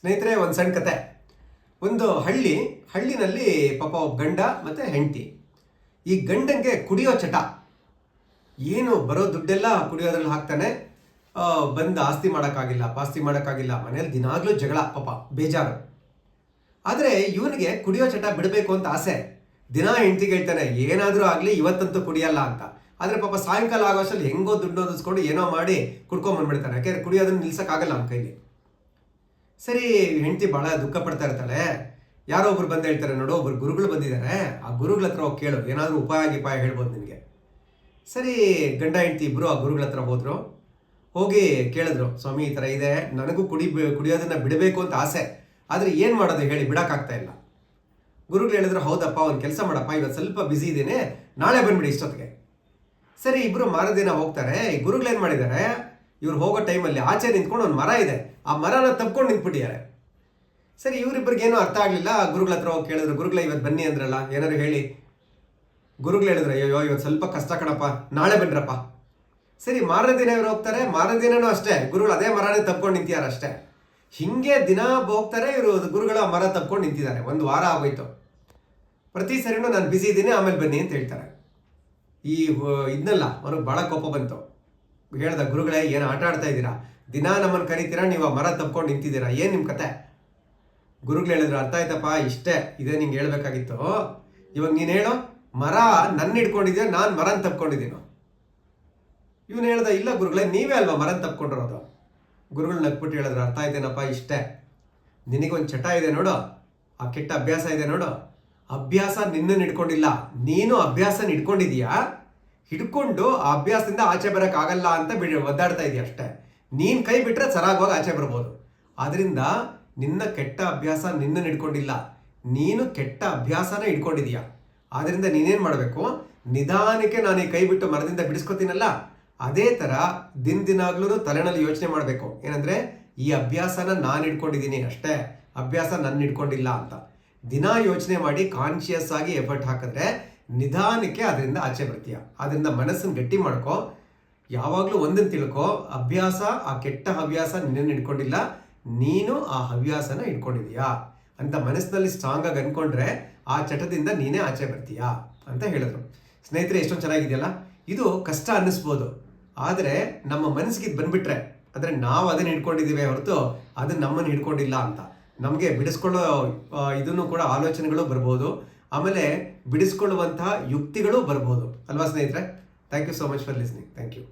ಸ್ನೇಹಿತರೆ, ಒಂದು ಸಣ್ಣ ಕತೆ. ಒಂದು ಹಳ್ಳಿ, ಹಳ್ಳಿನಲ್ಲಿ ಪಾಪ ಒಬ್ಬ ಗಂಡ ಮತ್ತು ಹೆಂಡತಿ. ಈ ಗಂಡಂಗೆ ಕುಡಿಯೋ ಚಟ. ಏನು ಬರೋ ದುಡ್ಡೆಲ್ಲ ಕುಡಿಯೋದ್ರಲ್ಲಿ ಹಾಕ್ತಾನೆ. ಬಂದು ಆಸ್ತಿ ಮಾಡೋಕ್ಕಾಗಿಲ್ಲ, ಪಾಸ್ತಿ ಮಾಡೋಕ್ಕಾಗಿಲ್ಲ. ಮನೇಲಿ ದಿನಾಗ್ಲೂ ಜಗಳ, ಪಾಪ ಬೇಜಾರು. ಆದರೆ ಇವನಿಗೆ ಕುಡಿಯೋ ಚಟ ಬಿಡಬೇಕು ಅಂತ ಆಸೆ. ದಿನ ಹೆಂಡತಿ ಹೇಳ್ತಾನೆ, ಏನಾದರೂ ಆಗಲಿ, ಇವತ್ತಂತೂ ಕುಡಿಯಲ್ಲ ಅಂತ. ಆದರೆ ಪಾಪ ಸಾಯಂಕಾಲ ಆಗೋಷ್ಟಲ್ಲಿ ಹೆಂಗೋ ದುಡ್ಡು ಓದಿಸ್ಕೊಂಡು ಏನೋ ಮಾಡಿ ಕುಡ್ಕೊಂಬಂದ್ಬಿಡ್ತಾನೆ ಯಾಕೆಂದರೆ ಕುಡಿಯೋದನ್ನು ನಿಲ್ಸೋಕ್ಕಾಗಲ್ಲ ನಮ್ಮ ಕೈಲಿ. ಸರಿ, ಹೆಂಡತಿ ಭಾಳ ದುಃಖ ಪಡ್ತಾ ಇರ್ತಾಳೆ. ಯಾರೋ ಒಬ್ರು ಬಂದು ಹೇಳ್ತಾರೆ, ನೋಡು, ಒಬ್ರು ಗುರುಗಳು ಬಂದಿದ್ದಾರೆ. ಆ ಗುರುಗಳ ಹತ್ರ ಹೋಗಿ ಕೇಳು. ಏನಾದರೂ ಉಪಾಯ ಗಿಪಾಯ ಹೇಳ್ಬೋದು ನಿನಗೆ. ಸರಿ, ಗಂಡ, ಹೆಂಡತಿ ಇಬ್ಬರು ಆ ಗುರುಗಳ ಹತ್ರ ಹೋದ್ರು. ಹೋಗಿ ಕೇಳಿದ್ರು, ಸ್ವಾಮಿ, ಈ ಥರ ಇದೆ. ನನಗೂ ಕುಡಿ, ಕುಡಿಯೋದನ್ನು ಬಿಡಬೇಕು ಅಂತ ಆಸೆ. ಆದರೆ ಏನು ಮಾಡೋದು ಹೇಳಿ, ಬಿಡೋಕ್ಕಾಗ್ತಾ ಇಲ್ಲ. ಗುರುಗಳು ಹೇಳಿದ್ರು, ಹೌದಪ್ಪ, ಒಂದು ಕೆಲಸ ಮಾಡಪ್ಪ. ಇವತ್ತು ಸ್ವಲ್ಪ ಬ್ಯುಸಿ ಇದ್ದೀನಿ. ನಾಳೆ ಬಂದ್ಬಿಡಿ ಇಷ್ಟೊತ್ತಿಗೆ. ಸರಿ ಇಬ್ಬರು ಮಾರದಿನ ಹೋಗ್ತಾರೆ. ಈ ಗುರುಗಳು ಏನು ಮಾಡಿದ್ದಾರೆ ಇವ್ರು ಹೋಗೋ ಟೈಮಲ್ಲಿ ಆಚೆ ನಿಂತ್ಕೊಂಡು ಒಂದು ಮರ ಇದೆ. ಆ ಮರನ ತಪ್ಕೊಂಡು ನಿಂತ್ಬಿಟ್ಟಿದ್ದಾರೆ. ಸರಿ ಇವರಿಬ್ಬರಿಗೆ ಏನೂ ಅರ್ಥ ಆಗಲಿಲ್ಲ. ಗುರುಗಳ ಹತ್ರ ಹೋಗಿ ಕೇಳಿದ್ರು, ಗುರುಗಳ, ಇವತ್ತು ಬನ್ನಿ ಅಂದ್ರಲ್ಲ. ಏನಾದ್ರು ಹೇಳಿ. ಗುರುಗಳು ಹೇಳಿದ್ರು ಅಯ್ಯೋ ಇವತ್ತು ಸ್ವಲ್ಪ ಕಷ್ಟ ಕಣಪ್ಪ, ನಾಳೆ ಬಿಡ್ರಪ್ಪ ಸರಿ, ಮಾರನೇ ದಿನ ಇವ್ರು ಹೋಗ್ತಾರೆ. ಮಾರನೇ ದಿನನೂ ಅಷ್ಟೇ, ಗುರುಗಳು ಅದೇ ಮರನೇ ತಪ್ಕೊಂಡು ನಿಂತಿದ್ದಾರೆ ಅಷ್ಟೇ. ಹಿಂಗೆ ದಿನ ಹೋಗ್ತಾರೆ, ಇವರು ಗುರುಗಳ ಮರ ತಪ್ಕೊಂಡು ನಿಂತಿದ್ದಾರೆ. ಒಂದು ವಾರ ಆಗೋಯ್ತು. ಪ್ರತಿ ಸರಿನೂ ನಾನು ಬ್ಯುಸಿ ಇದ್ದೀನಿ ಆಮೇಲೆ ಬನ್ನಿ ಅಂತ ಹೇಳ್ತಾರೆ. ಈ, ಇದನ್ನೆಲ್ಲ, ಅವ್ರಿಗೆ ಭಾಳ ಕೋಪ ಬಂತು. ಹೇಳ್ದ ಗುರುಗಳೇ, ಏನು ಆಟ ಆಡ್ತಾ ಇದ್ದೀರಾ? ದಿನ ನಮ್ಮನ್ನು ಕರಿತೀರಾ? ನೀವು ಆ ಮರ ತಪ್ಕೊಂಡು ನಿಂತಿದ್ದೀರಾ? ಏನು ನಿಮ್ಮ ಕತೆ? ಗುರುಗಳು ಹೇಳಿದ್ರು, ಅರ್ಥ ಆಯ್ತಪ್ಪ, ಇಷ್ಟೇ. ಇದೇ ನಿಂಗೆ ಹೇಳ್ಬೇಕಾಗಿತ್ತು. ಇವಾಗ ನೀನು ಹೇಳು, ಮರ ನನ್ನ ಹಿಡ್ಕೊಂಡಿದ್ಯಾ ನಾನು ಮರನ ತಪ್ಕೊಂಡಿದ್ದೀನೋ ಇವನು ಹೇಳ್ದ, ಇಲ್ಲ ಗುರುಗಳೇ, ನೀವೇ ಅಲ್ವಾ ಮರನ ತಪ್ಕೊಂಡಿರೋದು ಗುರುಗಳು ನಗ್ಬಿಟ್ಟು ಹೇಳಿದ್ರು, ಅರ್ಥ ಆಯ್ತೇನಪ್ಪ, ಇಷ್ಟೇ. ನಿನಗೊಂದು ಚಟ ಇದೆ ನೋಡು, ಆ ಕೆಟ್ಟ ಅಭ್ಯಾಸ ಇದೆ ನೋಡು. ಅಭ್ಯಾಸ ನಿನ್ನನ್ನು ಹಿಡ್ಕೊಂಡಿಲ್ಲ ನೀನು ಅಭ್ಯಾಸನ ಹಿಡ್ಕೊಂಡಿದೀಯಾ ಹಿಡ್ಕೊಂಡು ಆ ಅಭ್ಯಾಸದಿಂದ ಆಚೆ ಬರೋಕ್ಕಾಗಲ್ಲ ಅಂತ ಬಿಡಿ ಒದ್ದಾಡ್ತಾ ಇದೆಯಾ ಅಷ್ಟೇ. ನೀನು ಕೈ ಬಿಟ್ಟರೆ ಸರಾಗವಾಗಿ ಆಚೆ ಬರ್ಬೋದು. ಆದ್ದರಿಂದ ನಿನ್ನ ಕೆಟ್ಟ ಅಭ್ಯಾಸ ನಿನ್ನನ್ನು ಹಿಡ್ಕೊಂಡಿಲ್ಲ. ನೀನು ಕೆಟ್ಟ ಅಭ್ಯಾಸನ ಹಿಡ್ಕೊಂಡಿದೀಯ. ಆದ್ದರಿಂದ ನೀನೇನು ಮಾಡಬೇಕು? ನಿಧಾನಕ್ಕೆ ನಾನು ಈ ಕೈ ಬಿಟ್ಟು ಮರದಿಂದ ಬಿಡಿಸ್ಕೊತೀನಲ್ಲ, ಅದೇ ಥರ ದಿನ ದಿನಾಗ್ಲೂ ತಲೆನಲ್ಲಿ ಯೋಚನೆ ಮಾಡಬೇಕು. ಏನಂದ್ರೆ, ಈ ಅಭ್ಯಾಸನ ನಾನು ಹಿಡ್ಕೊಂಡಿದ್ದೀನಿ ಅಷ್ಟೇ. ಅಭ್ಯಾಸ ನನ್ನ ಹಿಡ್ಕೊಂಡಿಲ್ಲ ಅಂತ. ದಿನ ಯೋಚನೆ ಮಾಡಿ ಕಾನ್ಶಿಯಸ್ ಆಗಿ ಎಫರ್ಟ್ ಹಾಕಿದ್ರೆ ನಿಧಾನಕ್ಕೆ ಅದರಿಂದ ಆಚೆ ಬರ್ತೀಯ. ಅದರಿಂದ ಮನಸ್ಸನ್ನು ಗಟ್ಟಿ ಮಾಡ್ಕೋ. ಯಾವಾಗಲೂ ಒಂದನ್ನು ತಿಳ್ಕೊ. ಅಭ್ಯಾಸ, ಆ ಕೆಟ್ಟ ಹವ್ಯಾಸ ನಿನ್ನನ್ನು ಹಿಡ್ಕೊಂಡಿಲ್ಲ. ನೀನು ಆ ಹವ್ಯಾಸನ ಇಟ್ಕೊಂಡಿದೀಯಾ ಅಂತ ಮನಸ್ಸಿನಲ್ಲಿ ಸ್ಟ್ರಾಂಗ್ ಆಗಿ ಅನ್ಕೊಂಡ್ರೆ ಆ ಚಟದಿಂದ ನೀನೇ ಆಚೆ ಬರ್ತೀಯಾ ಅಂತ ಹೇಳಿದ್ರು. ಸ್ನೇಹಿತರೆ, ಎಷ್ಟೊಂದು ಚೆನ್ನಾಗಿದೆಯಲ್ಲ? ಇದು ಕಷ್ಟ ಅನ್ನಿಸ್ಬೋದು. ಆದರೆ ನಮ್ಮ ಮನಸ್ಸಿಗೆ ಇದು ಬಂದ್ಬಿಟ್ರೆ, ಅಂದರೆ ನಾವು ಅದನ್ನು ಹಿಡ್ಕೊಂಡಿದ್ದೀವಿ ಹೊರತು ಅದನ್ನು ನಮ್ಮನ್ನು ಹಿಡ್ಕೊಂಡಿಲ್ಲ ಅಂತ. ನಮಗೆ ಬಿಡಿಸ್ಕೊಳ್ಳೋ ಇದನ್ನು ಕೂಡ ಆಲೋಚನೆಗಳು ಬರ್ಬೋದು. ಆಮೇಲೆ ಬಿಡಿಸ್ಕೊಳ್ಳುವಂತಹ ಯುಕ್ತಿಗಳು ಬರ್ಬೋದು. ಅಲ್ವಾ ಸ್ನೇಹಿತರೆ? Thank you so much for listening thank you